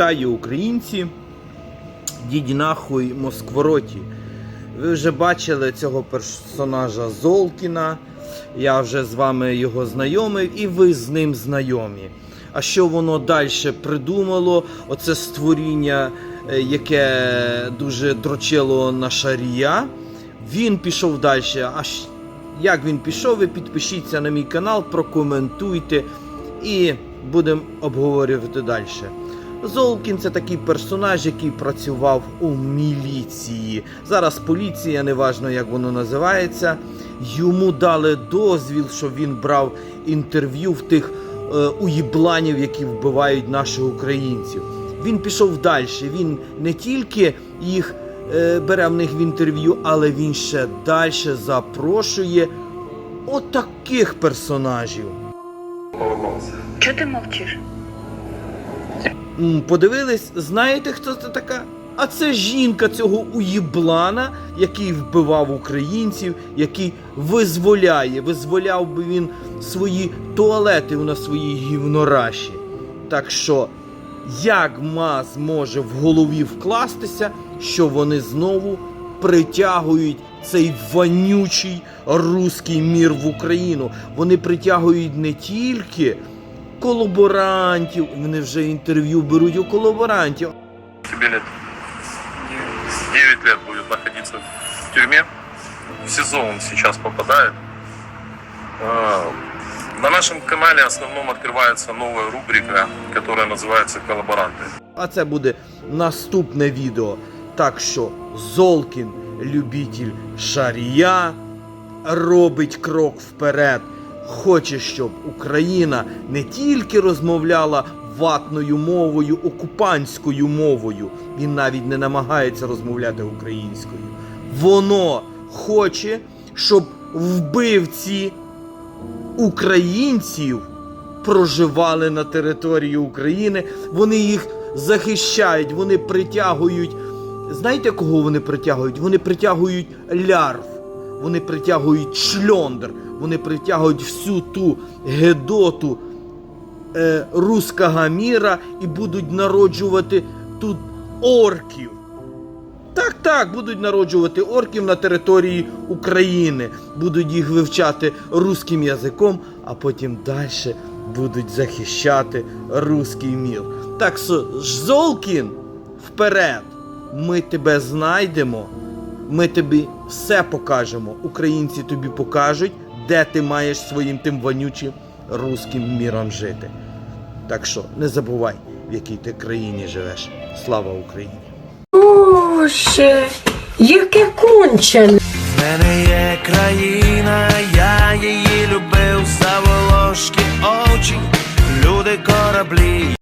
Вітаю українці, діді нахуй Москвороті. Ви вже бачили цього персонажа Золкіна. Я вже з вами його знайомив, і ви з ним знайомі. А що воно далі придумало? Оце створіння, е, яке дуже дрочило на шарія. Він пішов далі. А як він пішов, ви підпишіться на мій канал, прокоментуйте і будемо обговорювати далі. Золкін це такий персонаж, який працював у міліції. Зараз поліція, неважно як воно називається. Йому дали дозвіл, щоб він брав інтерв'ю в тих е, уїбланів, які вбивають наших українців. Він пішов далі. Він не тільки їх е, бере в них в інтерв'ю, але він ще далі запрошує отаких персонажів. Чого ти мовчиш? Подивились, знаєте, хто це така? А це жінка цього уїблана, який вбивав українців, який визволяє. Визволяв би він свої туалети на своїй гівнораші. Так що, як маз може в голові вкластися, що вони знову притягують цей вонючий руський мір в Україну? Вони притягують не тільки колаборантів, вони вже інтерв'ю беруть у колаборантів. Тебе лет 9 лет будет находиться в тюрьме. В СИЗО он сейчас попадает. А, На нашем канале основном открывается новая рубрика, которая называется «Коллаборанты». А це буде наступне відео. Так що Золкін, любитель шарія, робить крок вперед. Хоче, щоб Україна не тільки розмовляла ватною мовою, окупантською мовою. Він навіть не намагається розмовляти українською. Воно хоче, щоб вбивці українців проживали на території України, вони їх захищають, вони притягують. Знаєте, кого вони притягують? Вони притягують лярв, вони притягують шльондр, вони притягують всю ту гедоту е, руского міра і будуть народжувати тут орків. Так, так, будуть народжувати орків на території України, будуть їх вивчати руським язиком, а потім далі будуть захищати руський мір. Так що, Золкін, вперед! Ми тебе знайдемо, ми тобі все покажемо. Українці тобі покажуть, де ти маєш своїм тим вонючим руським міром жити. Так що не забувай, в якій ти країні живеш. Слава Україні! Боже, яке кончене! В мене є країна, я її любив, за волошки очі, люди кораблі.